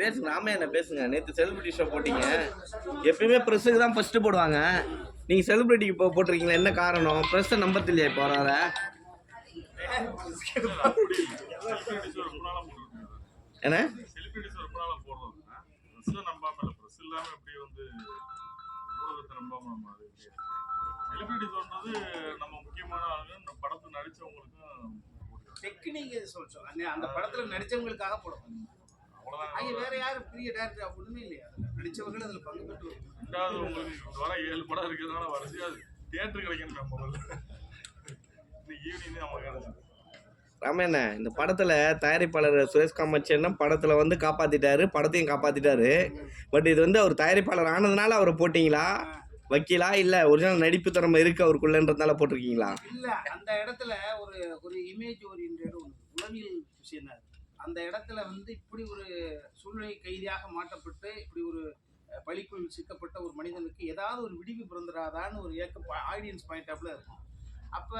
பேசுங்க ராமே என்ன பேசுங்க. நேற்று செலிபிரிட்டி ஷோ போட்டீங்க. எப்பயுமே ப்ரெஸ்ஸுக்கு தான் ஃபர்ஸ்ட் போடுவாங்க. நீங்க செலிபிரிட்டிக்கு இப்போ போட்டிருக்கீங்களா? என்ன காரணம்? ப்ரெஸ்ஸை நம்ப தெரியல இப்போ வர என்ன? நம்ம முக்கியமான ஆளுங்க இந்த படத்தை நடிச்சவங்களுக்கும் டெக்னிக் சொல்றோம். அந்த அந்த படத்துல நடிச்சவங்களுக்காக போடுவோம் அவ்வளவுதான். அங்க வேற யாரும் பெரிய டேரக்டர் ஒண்ணுமே இல்லையா? அதுல நடிச்சவர்கள் அதுல பங்கு பெற்று ரெண்டாவது உங்களுக்கு வர ஏழு படம் இருக்கிறதுனால வரிசையா தியேட்டர் கிடைக்கணும் நம்ம முதல்ல இன்னைக்கு ஈவினிங் நம்ம கிடைச்சது ராமேண்ண இந்த படத்துல தயாரிப்பாளர் சுரேஷ் காமாட்சியன்னா படத்துல வந்து காப்பாத்திட்டாரு. படத்தையும் காப்பாத்திட்டாரு. பட் இது வந்து அவர் தயாரிப்பாளர் ஆனதுனால அவரை போட்டீங்களா? வக்கீலா? இல்ல ஒரிஜினல் நடிப்பு திறமை இருக்கு அவருக்குள்ளன்றதுனால போட்டிருக்கீங்களா? இல்ல அந்த இடத்துல ஒரு ஒரு இமேஜ் ஒரு உளவியல் விஷயம் தான். அந்த இடத்துல வந்து இப்படி ஒரு சூழ்நிலை கைதியாக மாட்டப்பட்டு இப்படி ஒரு அஹ், பழிக்குள் சிக்கப்பட்ட ஒரு மனிதனுக்கு ஏதாவது ஒரு விடிவு பிறந்துடாதான்னு ஒரு ஏக்க ஆடியன்ஸ் பாயிண்ட் ஆஃப்ல இருக்கும். அப்போ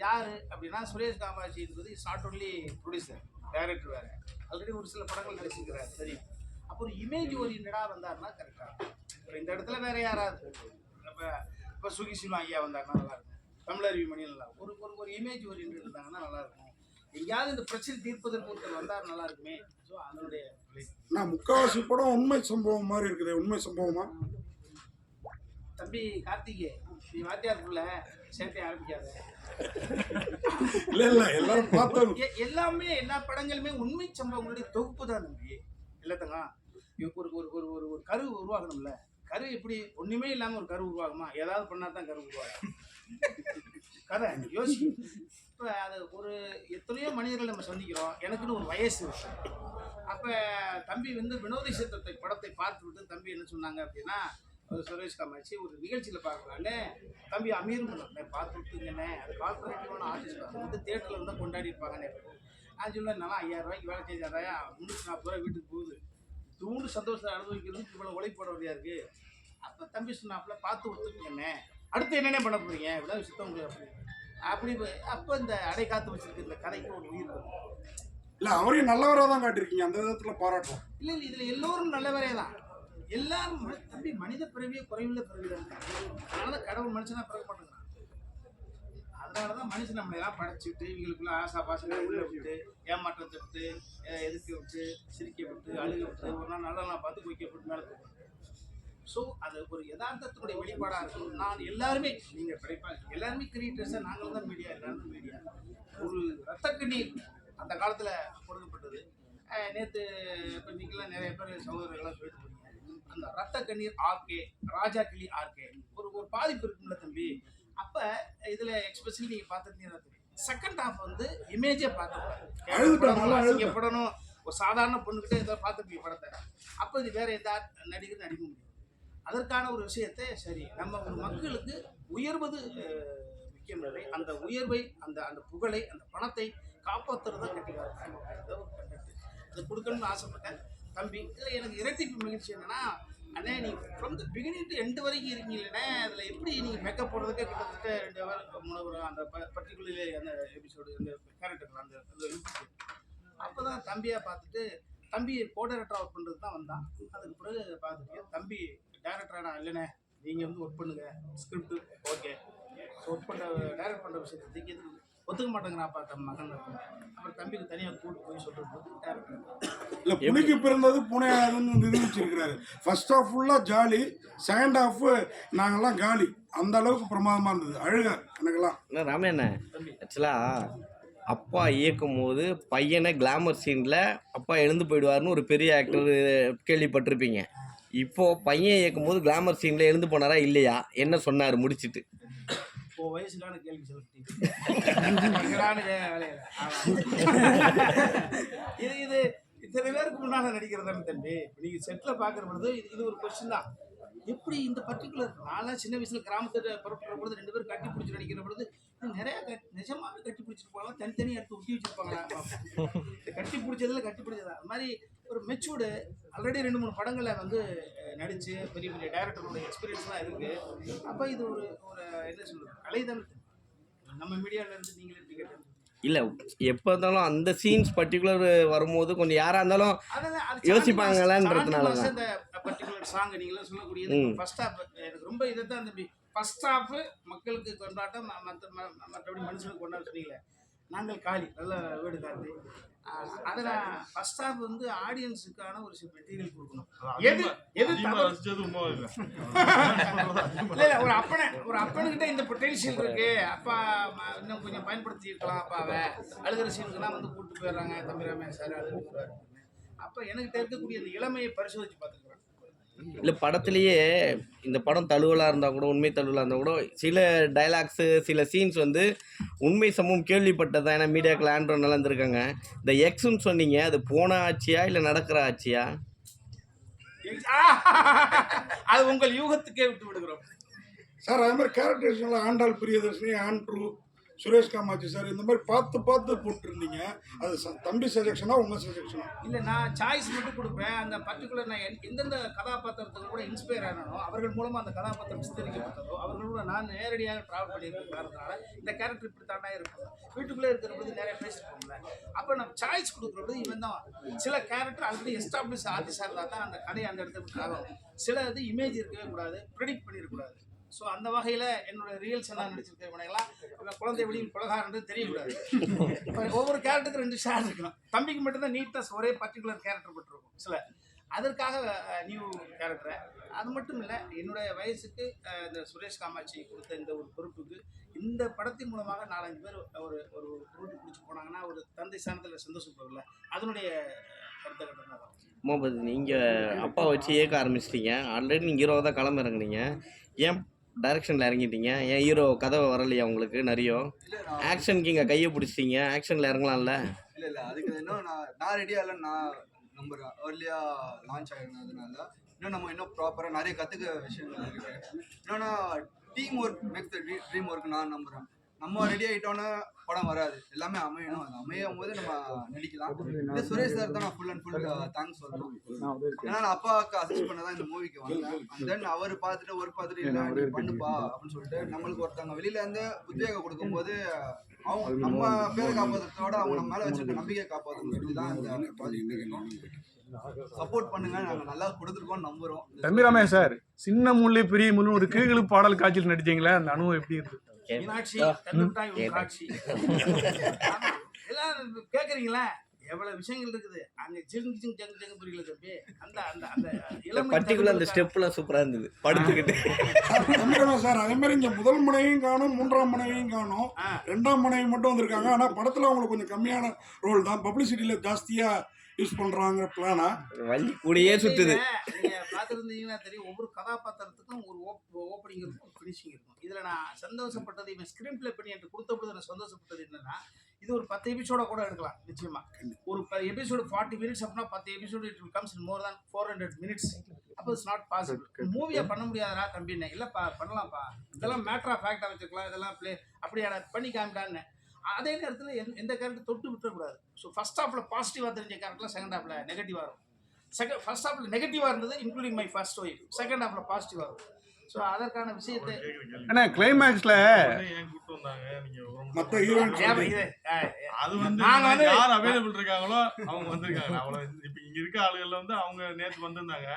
யார் அப்படின்னா சுரேஷ் காமாட்சி என்பது is not only producer director வேறு. ஆல்ரெடி ஒரு சில படங்கள் நடிச்சிருக்கிறார் சரி. அப்போ ஒரு இமேஜ் ஓரியன்டாக வந்தாருன்னா கரெக்டாக இந்த இடத்துல வேற யாராவது இப்போ இப்போ சுகி சினிமா ஐயா வந்தாருன்னா நல்லா இருக்கும். தமிழருவி மணி நல்லா ஒரு ஒரு ஒரு இமேஜ் ஓரியன்ட் இருந்தாங்கன்னா நல்லா இருக்கும். எங்கேயாவது இந்த பிரச்சனை தீர்ப்பதற்கு ஒருத்தர் வந்தார் நல்லா இருக்குமே. ஸோ அதனுடைய. நான் முக்காவாசி படம் உண்மை சம்பவம் மாதிரி இருக்குது உண்மை சம்பவமா? தம்பி கார்த்திகே நீ வாத்தியாருக்குள்ள சேர்த்தை ஆரம்பிக்காத. இல்ல இல்ல எல்லாரும் பார்த்தோம். எல்லாமே எல்லா படங்களுமே உண்மை சம்பவங்களுடைய தொகுப்பு தான் தம்பி. இல்லத்தங்க ஒரு ஒரு ஒரு ஒரு ஒரு கரு உருவாகணும்ல. கரு எப்படி ஒண்ணுமே இல்லாம ஒரு கரு உருவாகுமா? ஏதாவது பண்ணா தான் கரு உருவாகும். கதை யோசி. இப்போ அது ஒரு எத்தனையோ மனிதர்கள் நம்ம சந்திக்கிறோம். எனக்குன்னு ஒரு வயசு. அப்போ தம்பி வந்து வினோத சித்திரத்தை படத்தை பார்த்து விட்டு தம்பி என்ன சொன்னாங்க அப்படின்னா ஒரு சுரேஷ் காமாட்சி ஒரு நிகழ்ச்சியில் பார்க்குறாங்க தம்பி அமீர் பண்ணேன் பார்த்து விட்டுங்கண்ணே அது பார்த்து வைக்கணும்னு அது வந்து தேட்டரில் வந்து கொண்டாடி இருப்பாங்கண்ணே நான் சொன்னேன் நல்லா ஐயாயிரம் ரூபாய்க்கு வேலை செஞ்சாராயா முந்நூற்றி நாற்பது ரூபாய் வீட்டுக்கு போகுது. தூண்டு சந்தோஷத்தை அனுபவிக்கிறதுக்கு இவ்வளோ உழைப்பு போட வேண்டியா இருக்குது அப்போ தம்பி சொன்னாப்புல பார்த்து ஒத்துக்குங்கண்ணே அடுத்து என்னென்ன பண்ண போகிறீங்க இப்படிதான் சுத்தம் உங்களுக்கு அப்படி அப்போ இந்த அடை காத்து வச்சிருக்க இந்த கதைக்கு ஒரு உயிர் இல்ல அவரையும் நல்லவரா தான் காட்டியிருக்கீங்க. அந்த விதத்துல பாராட்டுறோம் இல்லை இல்லை இதில் எல்லோரும் நல்லவரே தான் எல்லாரும் தம்பி மனித பிறவியே குறைவுள்ள பிறவி தான் அதனால தான் கடவுள் மனுஷனா பிறக்க மாட்டேங்கிறான் அதனால தான் மனுஷன் நம்மளை எல்லாம் படைச்சிட்டு இவங்களுக்குள்ள ஆசா பாசங்களை உள்ள விட்டு ஏமாற்றத்தை விட்டு அஹ் எதிர்க்க விட்டு சிரிக்க விட்டு அழுக விட்டு ஒரு நாள் நல்ல நாள் பார்த்து குயிக்க விட்டு மேலே ஸோ அது ஒரு யதார்த்தத்தினுடைய வெளிப்பாடாக இருக்கும். நான் எல்லாருமே நீங்கள் படைப்பாங்க எல்லாருமே கிரியேட்டர்ஸாக நாங்களும் தான் மீடியா எல்லாரும் மீடியா ஒரு ரத்த கண்ணீர் அந்த காலத்தில் கொடுக்கப்பட்டது. நேற்று இப்போ நீங்களாம் நிறைய பேர் சகோதரர்கள்லாம் சொல்லிட்டு அந்த ரத்த கண்ணீர் ஆர்கே ராஜா கிளி ஆர்கே ஒரு ஒரு பாதிப்பு இருக்கும்ல தம்பி. அப்போ இதில் எக்ஸ்பெஷலி நீங்கள் பார்த்துருந்தீங்கன்னா தெரியும் செகண்ட் ஹாஃப் வந்து இமேஜே அழுதுட்டேன். படணும் ஒரு சாதாரண பொண்ணுக்கிட்டே ஏதோ பார்த்துருப்பீங்க படத்தை. அப்போ இது வேற எந்த நடிகர் நடிக்க முடியும். அதற்கான ஒரு விஷயத்தை சரி நம்ம ஒரு மக்களுக்கு உயர்வது முக்கியமில்லை முக்கியம் அந்த உயர்வை அந்த அந்த புகழை அந்த பணத்தை காப்பாற்றுறதா கட்டிக்காரங்க ஒரு கண்டக்ட் அது கொடுக்கணும்னு ஆசைப்பட்டேன். தம்பி இதில் எனக்கு இரட்டிப்பு மகிழ்ச்சி என்னன்னா அண்ணே நீங்கள் from the beginning to end வரைக்கும் இருக்கீங்களே அதில் எப்படி நீங்கள் மேக்கப் போடுறதுக்கே கிட்டத்தட்ட ரெண்டு ஹவர் மூணு hour அந்த பர்டிகுலர்லி அந்த எபிசோடு அந்த கேரக்டர் அந்த அப்போ தான் தம்பியாக பார்த்துட்டு தம்பி கோடரேட்டர் ஒர்க் பண்ணுறது தான் வந்தான். அதுக்கு பிறகு பார்த்துட்டு தம்பி டேரக்டரா நான் இல்லைண்ணே. நீங்கள் வந்து ஒர்க் பண்ணுங்க. ஸ்கிரிப்ட் ஓகே ஒர்க் பண்ண டைரக்ட் பண்ணுற விஷயத்தை தூக்கி ஒத்துக்க மாட்டேங்கிறாப்பா தம் மகன். அப்புறம் தம்பிக்கு தனியாக கூட்டு போய் சொல்லிட்டு போது டேரக்டர் இல்ல புலிக்கு பிறந்தது புனையாதுன்னு நிரூபிச்சிருக்கிறாரு. ஃபர்ஸ்ட் ஹாஃப் ஃபுல்லா ஜாலி செகண்ட் ஹாஃப் நாங்கெல்லாம் காலி. அந்த அளவுக்கு பிரமாதமா இருந்தது. அழுக எனக்கெல்லாம். என்ன? ராமேண்ண ஆக்சுவலாக அப்பா இயக்கும் போது பையனை கிளாமர் சீனில் அப்பா எழுந்து போயிடுவார்னு ஒரு பெரிய ஆக்டர் கேள்விப்பட்டிருப்பீங்க. இப்போ பையன் இயக்கும் போது கிளாமர் சீனில் எழுந்து போனாரா இல்லையா? என்ன சொன்னார்? முடிச்சிட்டு. இப்போ வயசுக்கான கேள்வி சொல்லிட்டீங்க. இது இது இத்தனை பேருக்கு முன்னால நடிக்கிறதானே தம்பி? நீங்கள் செட்டில் பார்க்குற பொழுது இது இது ஒரு கொஸ்டின் தான். எப்படி இந்த பர்டிகுலர் நான்லாம் சின்ன வயசுல கிராமத்துல புறப்படுற பொழுது ரெண்டு பேரும் கட்டி பிடிச்சி நடிக்கிற பொழுது நிறைய கட் நிஜமாவே கட்டி பிடிச்சிட்டு போகலாம் தனித்தனியாக எடுத்து ஒட்டி வச்சிருப்பாங்களா? இந்த கட்டி பிடிச்சதுல கட்டி பிடிச்சதா? அது மாதிரி ஒரு மெச்சூர்டு ஆல்ரெடி ரெண்டு மூணு படங்களை வந்து நடிச்சு பெரிய பெரிய டைரக்டரோட எக்ஸ்பீரியன்ஸ்லாம் இருக்கு. அப்போ இது ஒரு ஒரு என்ன சொல்றது கலை தானே நம்ம மீடியாவில் இருந்து நீங்களே கேட்டு இல்லை எப்போ இருந்தாலும் அந்த சீன்ஸ் பர்டிகுலர் வரும்போது கொஞ்சம் யாராக இருந்தாலும் யோசிப்பாங்களான்றதுனால தான். இந்த பர்டிகுலர் சாங் நீங்களே சொல்லக்கூடியது. ம். ஃபர்ஸ்ட் ஹாஃப் எனக்கு ரொம்ப இதை தான் தம்பி ஃபர்ஸ்ட் ஹாஃப் மக்களுக்கு கொண்டாட்டம் மற்ற மற்றபடி மனுஷனுக்கு கொண்டாட்டம் சொன்னீங்களே நாங்கள் காலி நல்ல வீடு காத்து அதில் ஃபர்ஸ்ட் ஹாஃப் வந்து ஆடியன்ஸுக்கான ஒரு சில மெட்டீரியல் கொடுக்கணும். எது எது இல்லை. இல்ல ஒரு அப்பனை ஒரு அப்பனுக்கிட்ட இந்த பொட்டன்ஷியல் இருக்கு. அப்பா இன்னும் கொஞ்சம் பயன்படுத்தி இருக்கலாம் அப்பாவை அழுகிற சீனுக்குலாம் வந்து கூட்டு போயிடுறாங்க தம்பி ரமேஷ் சார் அழுகிறாரு அப்ப எனக்கிட்ட இருக்கக்கூடிய அந்த இளமையை பரிசோதிச்சு பார்த்துக்கிறேன். இல்லை படத்துலேயே இந்த படம் தழுவலாக இருந்தால் கூட உண்மை தழுவலாக இருந்தால் கூட சில டைலாக்ஸு சில சீன்ஸ் வந்து உண்மை சமூகம் கேள்விப்பட்டதான் ஏன்னா மீடியாக்கள் ஆண்ட்ரோ நடந்திருக்காங்க இந்த எக்ஸ்ன்னு சொன்னீங்க அது போன ஆட்சியா இல்லை நடக்கிற ஆட்சியா? அது உங்கள் யூகத்துக்கே விட்டு விடுகிறோம். சார் அது மாதிரி கேரக்டர்ஸ்லாம் ஆண்டாள் பிரியதர்ஷினி ஆண்ட்ரூ சுரேஷ் காமாட்சி சார் இந்த மாதிரி பார்த்து பார்த்து போட்டிருந்தீங்க. அது ச- தம்பி சஜெக்ஷனா உங்க சஜெக்ஷனா இல்லை நான் சாய்ஸ் மட்டும் கொடுப்பேன். அந்த பர்டிகுலர் நான் எந்தெந்த கதாபாத்திரத்துக்கு கூட இன்ஸ்பயர் ஆனனோ அவர்கள் மூலமாக அந்த கதாபாத்திரம் சித்தரிக்கப்பட்டதோ அவர்களோட நான் நேரடியாக ட்ராவல் பண்ணியிருக்கிறதுனால இந்த கேரக்டர் இப்படி தாண்டா இருக்கும். வீட்டுக்குள்ளே இருக்கிற பொழுது நிறைய பேசிருக்கோம்ல அப்போ நம்ம சாய்ஸ் கொடுக்குற பொழுது இவன் தான். சில கேரக்டர் ஆல்ரெடி எஸ்டாப்ளிஷ் ஆர்டிஸ்டாக இருந்தால் தான் அந்த கதை அந்த இடத்துக்கு ஆகும். சில இது இமேஜ் இருக்கவே கூடாது ப்ரெடிக்ட் பண்ணிடக்கூடாது ஸோ அந்த வகையில் என்னோட ரியல்ஸ் எல்லாம் நடிச்சிருக்க இவனையெல்லாம் குழந்தை வெளியில் குலகாரன்றது தெரியக்கூடாது. ஒவ்வொரு கேரக்டருக்கு ரெண்டு ஷேர் இருக்கணும். தம்பிக்கு மட்டும்தான் நீட்டாக ஒரே பர்டிகுலர் கேரக்டர் பட்டிருக்கும். சில அதற்காக நியூ கேரக்டரை அது மட்டும் இல்லை என்னுடைய வயசுக்கு இந்த சுரேஷ் காமாட்சி கொடுத்த இந்த ஒரு பொறுப்புக்கு இந்த படத்தின் மூலமாக நாலஞ்சு பேர் ஒரு ஒரு பொருட்டு பிடிச்சி போனாங்கன்னா ஒரு தந்தை சாணத்தில் சந்தோஷப்படுறல அதனுடைய அடுத்த கட்டம் தான் முகமது நீங்கள் அப்பா வச்சு இயக்க ஆரம்பிச்சிட்டீங்க. ஆல்ரெடி நீங்கள் ஹீரோவை தான் களம் இறங்குனீங்க. ஏன் டைரக்ஷனில் இறங்கிட்டீங்க. ஏன் ஹீரோ கதை வரலையா உங்களுக்கு? நிறைய ஆக்ஷனுக்கு இங்கே கையை பிடிச்சிட்டீங்க. ஆக்ஷனில் இறங்கலாம்ல. இல்ல இல்ல. அதுக்கு இன்னும் நான் நான் ரெடியா இல்லை நான் நம்புறேன் ஏர்லியா லான்ச் ஆயிருந்ததுனால. இன்னும் நம்ம இன்னும் ப்ராப்பரா நிறைய கத்துக்க விஷயங்கள் இருக்கு. இன்னொன்னா team work make the dream work நான் நம்புறேன். நம்ம ரெடி ஆயிட்டோன்னா படம் வராது. எல்லாமே அமையணும். அது அமையும் போது நம்ம நடிக்கலாம். இது சுரேஷ் சார் தான் நான் ஃபுல் அண்ட் ஃபுல் தேங்க்ஸ் சொல்லணும். ஏன்னா நான் அப்பாவுக்கு அசிஸ்ட் பண்ண தான் இந்த மூவிக்கு வந்தேன். அண்ட் தென் அவர் பார்த்துட்டு ஒர்க் பார்த்துட்டு இல்லை நீ பண்ணுப்பா அப்படின்னு சொல்லிட்டு நம்மளுக்கு ஒருத்தவங்க வெளியில இருந்து உத்வேகம் கொடுக்கும்போது அவங்க நம்ம பேரை காப்பாற்றுறதோட அவங்க நம்ம மேல வச்சிருக்க நம்பிக்கை காப்பாற்றணும் சொல்லி தான் இந்த ப்ராஜெக்ட் சப்போர்ட் பண்ணுங்க. நாங்க நல்லா கொடுத்துருக்கோம் நம்புறோம். தம்பி ரமேஷ் சார் சின்ன முள்ளு பெரிய முள்ளு ஒரு கீழு பாடல் காட்சியில் நடிச்சீங்களே அந்த அனுபவம் எப்படி இருக்கு மீனாட்சி தந்துட்டாய் உன் காட்சி ஆமா, எல்லாம் கேக்குறீங்களா? எவ்வளவு விஷயங்கள் இருக்குது? அங்க ஜிங் ஜிங் ஜங் ஜங் புரியல தம்பி. அந்த அந்த அந்த இளமை பர்டிகுலர் அந்த ஸ்டெப்லாம் சூப்பராக இருந்தது. படுத்துக்கிட்டு. சார். அதே மாதிரி இங்க முதல் முனையும் காணும் மூன்றாம் முனையும் காணும். ரெண்டாம் முனை மட்டும் வந்திருக்காங்க. ஆனா படத்துல அவங்களுக்கு கொஞ்சம் கம்மியான ரோல் தான். பப்ளிசிட்டியில ஜாஸ்தியா யூஸ் பண்றாங்க பிளானா வள்ளி கூடயே சுத்துது. நீங்க பார்த்துருந்தீங்கன்னா தெரியும் ஒவ்வொரு கதாபாத்திரத்துக்கும் ஒரு ஓப்பனிங் இருக்கும் ஒரு ஃபினிஷிங் இருக்கும். இதுல நான் சந்தோஷப்பட்டது இவன் ஸ்கிரீன் பிளே பண்ணி எனக்கு கொடுத்த பொழுது நான் சந்தோஷப்பட்டது என்னன்னா இது ஒரு பத்து எபிசோட கூட எடுக்கலாம் நிச்சயமா. ஒரு எபிசோடு ஃபார்ட்டி மினிட்ஸ் அப்படின்னா பத்து episode it will comes in more than four hundred minutes அப்போ இட்ஸ் நாட் பாசிபிள் மூவியை பண்ண முடியாதா தம்பின்னு இல்லைப்பா பண்ணலாம்ப்பா. இதெல்லாம் மேட்டர் ஆஃப் ஃபேக்டாக வச்சுக்கலாம் இதெல்லாம் ப்ளே அப்படியா பண்ணி காமிட்டான்னு அதே நேரத்தில் எந்த எந்த கேரக்டர் தொட்டு விட்டுறக்கூடாது. ஸோ ஃபர்ஸ்ட் ஹாஃபில் பாசிட்டிவாக தெரிஞ்ச கேரக்டர் செகண்ட் ஹாஃபில் நெகட்டிவாக இருக்கும் செகண்ட் ஃபர்ஸ்ட் ஹாஃபில் நெகட்டிவாக இருந்தது including my first wife second ஹாஃபில் பாசிட்டிவாக இருக்கும் ஸோ அதற்கான விஷயத்தை ஏன்னா கிளைமேக்ஸ்ல மத்த ஹீரோயின் அது வந்து யார் அவைலபிள் இருக்காங்களோ அவங்க வந்திருக்காங்க. அவ்வளவு இப்ப இங்க இருக்க ஆளுகள்ல வந்து அவங்க நேத்து வந்திருந்தாங்க.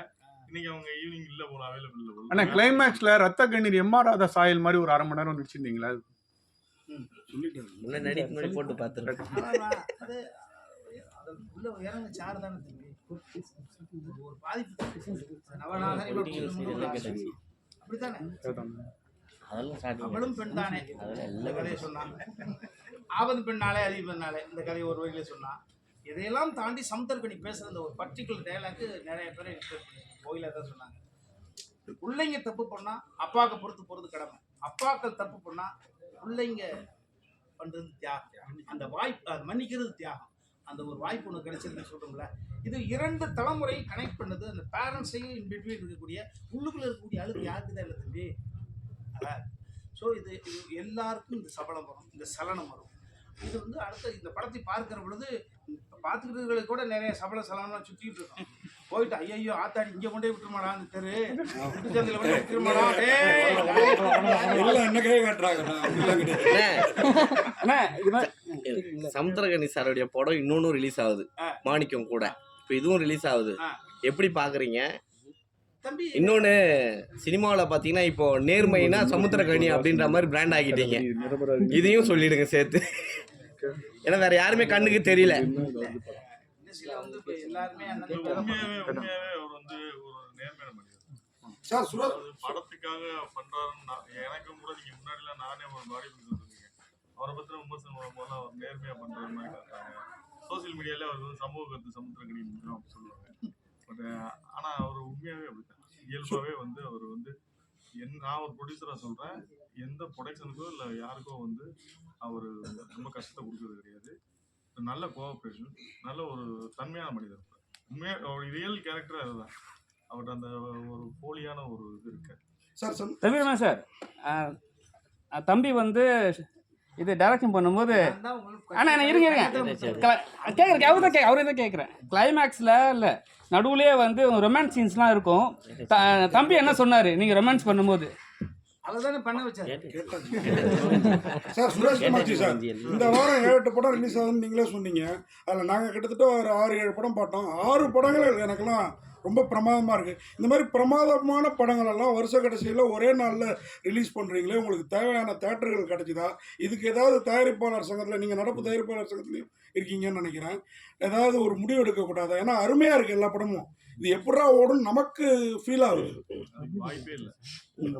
இன்னைக்கு அவங்க ஈவினிங் இல்ல போல அவைலபிள் இல்ல போல. ஆனா கிளைமேக்ஸ்ல ரத்த கண்ணீர் எம்ஆர் ராதா சாயல் மாதிரி ஒரு அரை மணி நேரம் நடிச்சிருந்தீங்களா? போட்டு பார்த்துருக்கேன். உள்ள இறங்க தானே ஒரு பாதிப்பு. நவநாகரிகம் அப்படித்தானே? அதெல்லாம் ஸ்டார்டிங் அவளும் பெண் தானே இந்த கதையை சொன்னான் ஆபத்து பெண்ணாலே அதிக பெண்ணாலே. இந்த கதையை ஒரு வகையில் சொன்னான் இதையெல்லாம் தாண்டி சமுத்திரக்கணி பேசுகிற இந்த ஒரு பர்டிகுலர் டைலாக்கு நிறைய பேர் இன்ஸ்பெக்ட் பண்ணி கோயிலில் தான் சொன்னாங்க. பிள்ளைங்க தப்பு பண்ணால் அப்பாவுக்கு பொறுத்து போகிறது கடமை. அப்பாக்கள் தப்பு பண்ணால் பிள்ளைங்க பண்ணுறது தியாகம். அந்த வாய்ப்பு அது மன்னிக்கிறது தியாகம். அந்த ஒரு வாய்ப்பு ஒன்று கிடைச்சிருக்குன்னு சொல்கிறோம்ல இது இரண்டு தலைமுறை கனெக்ட் பண்ணது அந்த பேரண்ட்ஸையும் இன் பிட்வீன் இருக்கக்கூடிய உள்ளுக்குள்ளே இருக்கக்கூடிய அழுகு யாருக்கு தான் இல்லை தம்பி ஸோ இது இது எல்லாருக்கும் இந்த சபலம் வரும் இந்த சலனம் வரும் இது வந்து அடுத்த இந்த படத்தை பார்க்கிற பொழுது பார்த்துக்கிறவங்களுக்கு கூட நிறைய சபல சலனம் சுற்றிட்டு இருக்கோம் போயிட்டு ஐயோ ஆத்தாடி இங்கே கொண்டே விட்டுருமாடா அந்த தெரு விட்டுச்சந்தில் கொண்டே விட்டுருமாடா சமுத்திரகனி சாருடைய படம் இன்னொன்னு ரிலீஸ் ஆகுது. மாணிக்கம் கூட இப்போ இதுவும் ரிலீஸ் ஆகுது. எப்படி பாக்குறீங்க? தம்பி இன்னொன்னு சினிமாவில் பார்த்தீங்கன்னா இப்போ நேர்மைனா சமுத்திரகனி அப்படின்ற மாதிரி பிராண்ட் ஆக்கிட்டீங்க இதையும் சொல்லிடுங்க சேர்த்து. ஏன்னா வேற யாருமே கண்ணுக்கு தெரியல. சார் சுரேஷ் படத்துக்காக பண்றாருன்னு எனக்கும் கூட நீங்க முன்னாடிலாம் நானே ஒரு பாடி சொல்லிருக்கேன் அவரை பத்தின விமர்சனம் அவர் நேர்மையா பண்ற மாதிரி காட்டுறாங்க. சோசியல் மீடியால அவர் வந்து சமூக கருத்து சமுத்திரக்கணி அப்படின்னு சொல்லுவாங்க. பட் ஆனா அவர் உண்மையாவே அப்படித்தான். இயல்பாவே வந்து அவர் வந்து என் நான் ஒரு ப்ரொடியூசரா சொல்றேன். எந்த ப்ரொடக்ஷனுக்கோ இல்லை யாருக்கோ வந்து அவர் ரொம்ப கஷ்டத்தை கொடுக்கறது கிடையாது. நல்ல கோஆப்ரேஷன் நல்ல ஒரு தன்மையான மனிதர். உண்மையா அவர் ரியல் கேரக்டர் அதுதான். அவர்கிட்ட அந்த ஒரு போலியான ஒரு இது இருக்கு. சார் சார் தம்பி வந்து இது டைரக்ஷன் பண்ணும்போது நான் அண்ணா அண்ணா இருங்க இருங்க. கேட்குறேன் அவர் தான் கே அவரே தான் கேட்குறேன் கிளைமேக்ஸில் இல்லை. நடுவுலயே வந்து ரொமான்ஸ் சீன்ஸ்லாம் இருக்கும். த- தம்பி என்ன சொன்னார்? நீங்கள் ரொமான்ஸ் பண்ணும்போது. சார் சுரேஷ் குமார்ஜி சார் இந்த வாரம் ஏழு எட்டு படம் ரிலீஸ் ஆகுதுன்னு நீங்களே சொன்னீங்க. அதில் நாங்கள் கிட்டத்தட்ட ஒரு ஆறு ஏழு படம் பார்த்தோம். ஆறு படங்கள் எனக்கெல்லாம் ரொம்ப பிரமாதமாக இருக்குது இந்த மாதிரி பிரமாதமான படங்கள் எல்லாம் வருஷ கடைசியில் ஒரே நாளில் ரிலீஸ் பண்ணுறீங்களே உங்களுக்கு தேவையான தேட்டர்கள் கிடைக்குதா இதுக்கு ஏதாவது தயாரிப்பாளர் சங்கத்தில் நீங்கள் நடப்பு தயாரிப்பாளர் சங்கத்துலையும் இருக்கீங்கன்னு நினைக்கிறேன். ஏதாவது ஒரு முடிவு எடுக்கக்கூடாதா? ஏன்னா அருமையாக இருக்குது எல்லா படமும். இது எப்படா ஓடும் நமக்கு ஃபீல் ஆகுது. வாய்ப்பே இல்லை. அது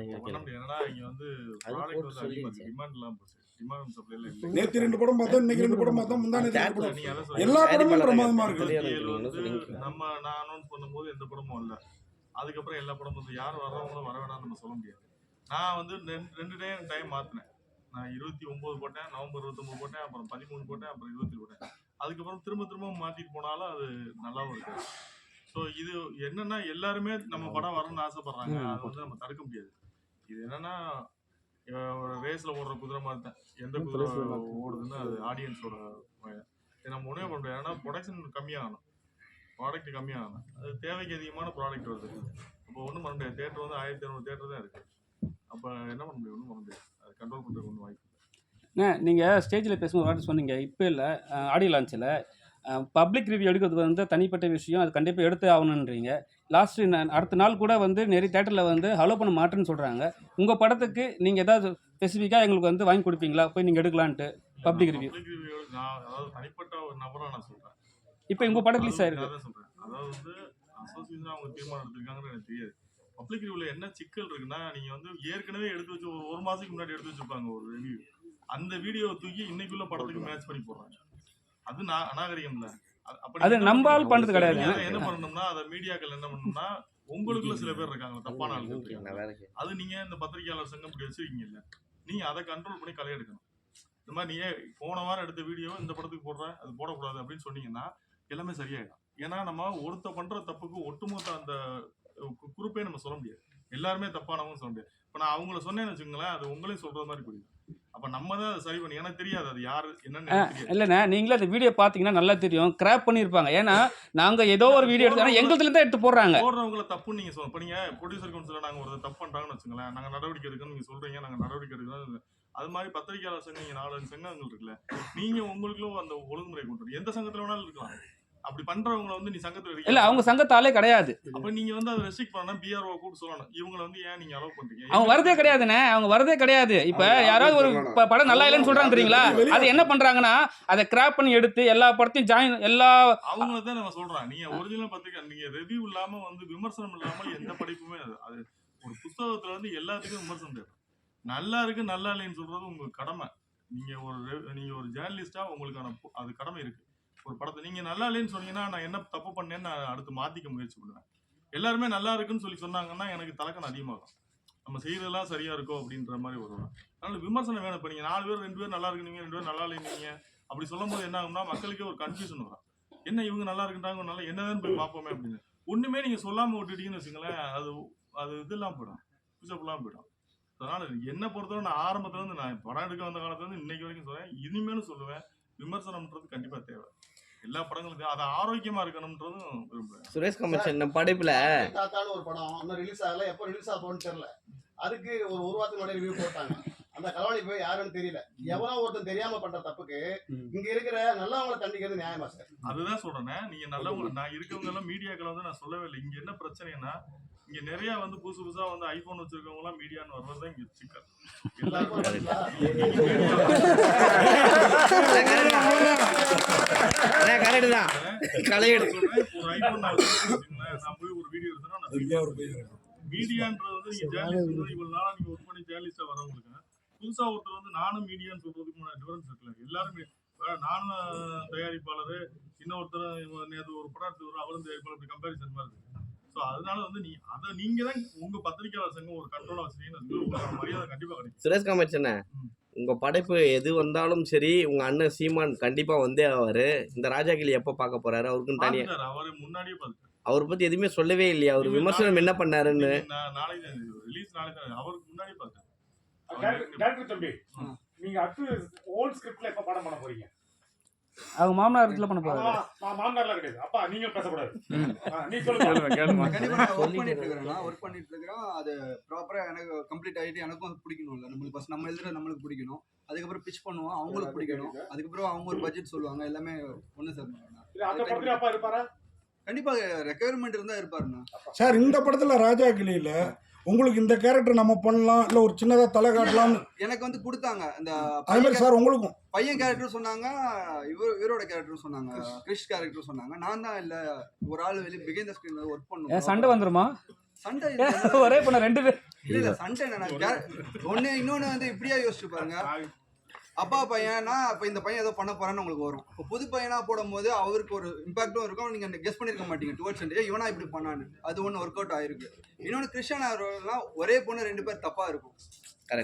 அப்ப பண்ண முடியாது ஏன்னா இங்க வந்து ப்ராடக்ட் போச்சு. நேற்று ரெண்டு படம் பார்த்தோம் இன்னைக்கு ரெண்டு படம் பார்த்தோம் முந்தா நேற்று ரெண்டு படம். எல்லா. படமும் இயல் வந்து நம்ம நான் அனௌன்ஸ் பண்ணும்போது எந்த படமும் இல்ல. அதுக்கப்புறம் எல்லா படமும் வந்து யார் வர்றவங்களும் வர வேணாம்னு நம்ம சொல்ல முடியாது. நான் வந்து ரெண்டு ரெண்டு டே டைம் மாத்தினேன். நான் இருபத்தி ஒன்பது போட்டேன் நவம்பர் இருபத்தொன்பது போட்டேன் அப்புறம் பதிமூணு போட்டேன் அப்புறம் இருபத்தி போட்டேன். அதுக்கப்புறம் திரும்ப திரும்ப மாத்திட்டு போனாலும் அது நல்லாவும் இருக்கு. ஸோ இது என்னன்னா எல்லாருமே நம்ம படம் வரணும்னு ஆசைப்படுறாங்க. அதை வந்து நம்ம தடுக்க முடியாது. இது என்னன்னா ரேஸ்ல ஓடுற குதிரை மாதிரி தான். எந்த குதிரை ஓடுதுன்னு அது ஆடியன்ஸோட நம்ம ஒன்றே பண்ண ஏன்னா ப்ரொடக்ஷன் கம்மியாகணும். ப்ராடக்ட் கம்மியாகணும். அது தேவைக்கு அதிகமான ப்ராடக்ட் வருது. அப்போ ஒன்றும் பண்ண முடியாது. தேட்டர் வந்து ஆயிரத்தி இரநூறு தேட்டர் தான் இருக்குது அப்போ என்ன பண்ண முடியும்? ஒன்றும் பண்ண முடியாது. அது கண்ட்ரோல் பண்ணுறதுக்கு ஒன்றும் வாய்ப்பு இல்லை. நீங்கள் ஸ்டேஜில் பேசும்போது வாட்டி சொன்னீங்க. இப்போ இல்லை ஆடியோ லான்ச்சில் பப்ளிக் ரிவ்யூ எடுக்கிறது வந்து தனிப்பட்ட விஷயம். அது கண்டிப்பாக எடுத்து ஆகணுன்றீங்க லாஸ்ட் அடுத்த நாள் கூட வந்து நிறைய தேட்டரில் வந்து ஹலோ பண்ண மாட்டேன்னு சொல்கிறாங்க உங்கள் படத்துக்கு நீங்கள் ஏதாவது ஸ்பெசிஃபிக்காக எங்களுக்கு வந்து வாங்கி கொடுப்பீங்களா? போய் நீங்கள் எடுக்கலான்ட்டு பப்ளிக் ரிவ்யூ அதாவது தனிப்பட்ட ஒரு நபராக நான் சொல்கிறேன் இப்போ உங்கள் படம் ரிலீஸ் ஆயிருக்கு. அதாவது வந்து அசோசியேஷன் அவங்க தீர்மானம் எடுத்திருக்காங்கன்னு எனக்கு தெரியாது. பப்ளிக் ரிவ்யூவில் என்ன சிக்கல் இருக்குன்னா நீங்கள் வந்து ஏற்கனவே எடுத்து வச்சு ஒரு ஒரு மாதத்துக்கு முன்னாடி எடுத்து வச்சிருப்பாங்க ஒரு ரிவ்யூ அந்த வீடியோவை தூக்கி இன்னைக்குள்ள படத்துக்கு மேட்ச் பண்ணி போடுறாங்க. அது நான் அநாகரிகம் இல்லை அப்படி அது என்ன நம்பால்? பண்ணுறது கிடையாது. என்ன பண்ணணும்னா அதை மீடியாக்கள் என்ன பண்ணணும்னா உங்களுக்குள்ள சில பேர் இருக்காங்க தப்பான ஆளுங்க. அது நீங்க இந்த பத்திரிகையாளர் சங்கம் இப்படி வச்சிருக்கீங்கல்ல நீங்க அதை கண்ட்ரோல் பண்ணி களை எடுக்கணும். இந்த மாதிரி நீங்க போன வாரம் எடுத்த வீடியோ இந்த படத்துக்கு போடுறேன் அது போடக்கூடாது அப்படின்னு சொன்னீங்கன்னா எல்லாமே சரியாயிடும். ஏன்னா நம்ம ஒருத்த பண்ற தப்புக்கு ஒட்டுமொத்த அந்த குரூப்பே நம்ம சொல்ல முடியாது. எல்லாருமே தப்பானவங்க சொல்ல முடியாது. இப்போ நான் அவங்கள சொன்னேன்னு வச்சுங்களேன் அது உங்களையும் சொல்றது மாதிரி புரியும். அப்ப நம்ம தான் அதை சரி பண்ணி எனக்கு தெரியாது அது யாரு என்னன்னு இல்லைண்ணே நீங்களே அந்த வீடியோ பார்த்தீங்கன்னா நல்லா தெரியும். கிராப் பண்ணியிருப்பாங்க. ஏன்னா நாங்கள் ஏதோ ஒரு வீடியோ எடுத்து ஆனால் எங்களுதுல தான் எடுத்து போடுறாங்க. போடுறவங்கள தப்புன்னு நீங்க சொல்லுங்க இப்போ நீங்க ப்ரொடியூசர் கவுன்சில நாங்க ஒரு தப்பு பண்றாங்கன்னு வச்சுங்களேன் நாங்க நடவடிக்கை எடுக்கணும்னு நீங்க சொல்றீங்க. நாங்க நடவடிக்கை எடுக்கணும். அது மாதிரி பத்திரிகையாளர் சங்கம் இங்க நாலு சங்கங்கள் இருக்குல்ல. நீங்க உங்களுக்குள்ள அந்த ஒழுங்குமுறை கொண்டு. எந்த சங்கத்துல வேணாலும் இருக்கலாம். அப்படி பண்றவங்கள வந்து நீ சங்கத்துல இல்லை அவங்க சங்கத்தாலே கிடையாது. அப்ப நீங்க வந்து அதை ரெஸ்ட்ரிக்ட் பண்ணா பிஆர்ஓ கூட சொல்லணும். இவங்கள வந்து ஏன் நீங்க அலோவ் பண்றீங்க? அவங்க வரதே கிடையாதுண்ணே. அவங்க வரதே கிடையாது. இப்போ யாராவது ஒரு படம் நல்லா இல்லைன்னு சொல்றாங்க தெரியுங்களா? அது என்ன பண்றாங்கன்னா அதை கிராப் பண்ணி எடுத்து எல்லா படத்தையும் ஜாயின் எல்லா அவங்கள தான் நம்ம சொல்றோம். நீங்க ஒரிஜினல் பத்திரிக்கை நீங்க ரிவ்யூ இல்லாம வந்து விமர்சனம் இல்லாம எந்த படிப்புமே அது அது ஒரு புத்தகத்துல வந்து எல்லாத்துக்கும் விமர்சனம் தேவை. நல்லா இருக்கு நல்லா இல்லைன்னு சொல்றது உங்க கடமை. நீங்க ஒரு நீங்க ஒரு ஜேர்னலிஸ்டா உங்களுக்கான அது கடமை இருக்கு. ஒரு படத்தை. நீங்க நல்லா இல்லைன்னு சொன்னீங்கன்னா நான் என்ன தப்பு பண்ணேன்னு நான் அடுத்து மாத்திக்க முயற்சி பண்ணுவேன். எல்லாருமே நல்லா இருக்குன்னு சொல்லி சொன்னாங்கன்னா எனக்கு தலக்கணம் அதிகமாகும். நம்ம செய்யறதெல்லாம் சரியா இருக்கோ அப்படின்ற மாதிரி வரும். அதனால விமர்சனம் வேணும். இப்போ நீங்க நாலு பேர் ரெண்டு பேர் நல்லா இருக்குனீங்க ரெண்டு பேர் நல்லா இல்லைங்க அப்படி சொல்லும் போது என்ன ஆகும்னா மக்களுக்கே ஒரு கன்ஃபியூஷன் வரும். என்ன இவங்க நல்லா இருக்குன்றாங்க நல்லா என்னதான் போய் பார்ப்போமே அப்படின்னு. ஒண்ணுமே நீங்க சொல்லாம விட்டுட்டீங்கன்னு வச்சுங்களேன் அது அது இதெல்லாம் போயிடும். புஷப்லாம் போயிடும். அதனால என்ன பொறுத்தவரை நான் ஆரம்பத்துல இருந்து நான் படம் எடுக்க வந்த காலத்துல இருந்து இன்னைக்கு வரைக்கும் சொல்றேன். இனிமேலும் சொல்லுவேன். விமர்சனம்ன்றது கண்டிப்பா தேவை. எல்லா படங்களுக்கும் அது ஆரோக்கியமா இருக்கணும்ன்றதும் விரும்புறேன். சுரேஷ் கமர்ஷன் நம்ம படைப்புல. தாத்தான்னு ஒரு படம். இன்னும் ரிலீஸ் ஆகல. எப்போ ரிலீஸ் ஆகும்னு தெரியல. அதுக்கு ஒரு ஒரு வாரத்துக்கு முன்னாடி ரிவ்யூ போட்டாங்க. அந்த களவாணி போய் யாருன்னு தெரியல. எவனோ ஒருத்தன் தெரியாம பண்ற தப்புக்கு. இங்க இருக்கிற நல்லவங்களை தண்டிக்கிறது நியாயமா சார்? அதுதான் சொல்றேனே. நீங்க நல்லவங்க நான் இருக்கவங்க எல்லாம் மீடியாக்களை வந்து நான் சொல்லவே இல்லை. இங்க என்ன பிரச்சனைனா இங்க நிறைய வந்து புதுசு புதுசா வந்து ஐபோன் வச்சிருக்கவங்க எல்லாம் மீடியான்னு வர்றதுதான் இங்க சிக்கல். மீடியான்றது வந்து நீங்க ஜேர்னலிஸ்ட் இவ்வளவு நாளா நீங்க ஒர்க் பண்ணி ஜேர்னலிஸ்டா வரவங்களுக்கு புதுசா ஒருத்தர் வந்து நானும் மீடியான்னு சொல்றதுக்கு டிஃபரன்ஸ் இருக்குல்ல எல்லாரும் நானும் தயாரிப்பாளர் இன்னொருத்தர் நேத்து ஒரு படம் எடுத்து வரும் அவரும் தயாரிப்பாளர் கம்பேரிசன் மாதிரி இருக்கு. ஸோ அதனால வந்து நீ அதை நீங்க தான் உங்க பத்திரிக்கையாளர் சங்கம் ஒரு கண்ட்ரோலா வச்சிருக்கீங்கன்னு மரியாதை கண்டிப்பா கிடைக்கும். சுரேஷ் காமச்சண்ணே உங்க படைப்பு எது வந்தாலும் சரி உங்க அண்ணன் சீமான் கண்டிப்பா வந்தே ஆவாரு. இந்த ராஜாக்கிளி எப்ப பார்க்க போறாரு? அவருக்குன்னு தனியா அவரு முன்னாடியே பார்த்துட்டாரு. அவரை பத்தி எதுவுமே சொல்லவே இல்லையா. அவர் விமர்சனம் என்ன பண்ணாருன்னு. நான் நாளைக்கு ரிலீஸ் நாளைக்கு தான் அவருக்கு முன்னாடியே பார்த்தாரு டேரக்டர் தம்பி நீங்க அடுத்து ஓல்ட் ஸ்கிரிப்ட்ல எப்ப படம் பண்ண போறீங்க? அவங்க மாமனார் இடத்துல பண்ண நான் மாமனார்லாம் கிடையாது. அப்பா நீங்க பேசக்கூடாது. நீ சொல்லுங்க கண்டிப்பா நான் ஒர்க் பண்ணிட்டு இருக்கிறேன். ஒர்க் பண்ணிட்டு இருக்கிறேன். அது ப்ராப்பரா எனக்கு கம்ப்ளீட் ஆகிட்டு எனக்கும் அது பிடிக்கணும்ல. நம்மளுக்கு ஃபர்ஸ்ட் நம்ம எழுதுற நம்மளுக்கு பிடிக்கணும். அதுக்கப்புறம் பிச் பண்ணுவோம். அவங்களுக்கு பிடிக்கணும். அதுக்கப்புறம் அவங்க ஒரு பட்ஜெட் சொல்லுவாங்க. எல்லாமே ஒன்று சார் இல்ல படத்துல அப்பா இருப்பாரா? கண்டிப்பா ரெக்குயர்மெண்ட் இருந்தா இருப்பாருண்ணா. சார் இந்த படத்தில் ராஜா கிளியில் உங்களுக்கு இந்த கேரக்டர் நம்ம பண்ணலாம் இல்லை ஒரு சின்னதாக தலை காட்டலாம்னு எனக்கு வந்து கொடுத்தாங்க. இந்த அதே மாதிரி பையன் சார் உங்களுக்கும். பையன் கேரக்டர் சொன்னாங்க இவர் இவரோட கேரக்டர் சொன்னாங்க கிறிஷ் கேரக்டர் சொன்னாங்க. நான் தான் இல்ல ஒரு ஆள் வெளியே பிகைன் த ஸ்கிரீன் ஒர்க் ஏன் பண்ணுவோம் சண்டை வந்துருமா? சண்டை ஒரே பண்ண ரெண்டு பேர்? இல்ல சண்டை என்ன ஒண்ணு இன்னொன்னு வந்து இப்படியா யோசிச்சு பாருங்க. அப்பா பையனா இப்ப இந்த பையன் ஏதோ பண்ண போறான்னு உங்களுக்கு வரும். இப்போ புது பையனா போடும்போது அவருக்கு ஒரு இம்பாக்டும் இருக்கும். நீங்க கெஸ் பண்ணிருக்க மாட்டீங்க. டுவர்ட்ஸ் அண்ட் இவனா இப்படி பண்ணான்னு. அது ஒண்ணு ஒர்க் அவுட் ஆயிருக்கு. இன்னொன்னு கிறிஸ்டியன் ஆகிறவங்கலாம் ஒரே பொண்ணு ரெண்டு பேர் தப்பா இருக்கும்.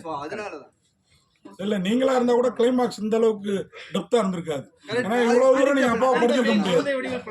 ஸோ அதனாலதான். இல்லை நீங்களா இருந்தால் கூட கிளைமாக்ஸ் இந்த அளவுக்கு டெப்த்தாக இருந்திருக்காது. ஏன்னா இவ்வளோ தூரம் நீங்கள் அப்பாவை படிச்சிருக்க முடியாது. வடிவில்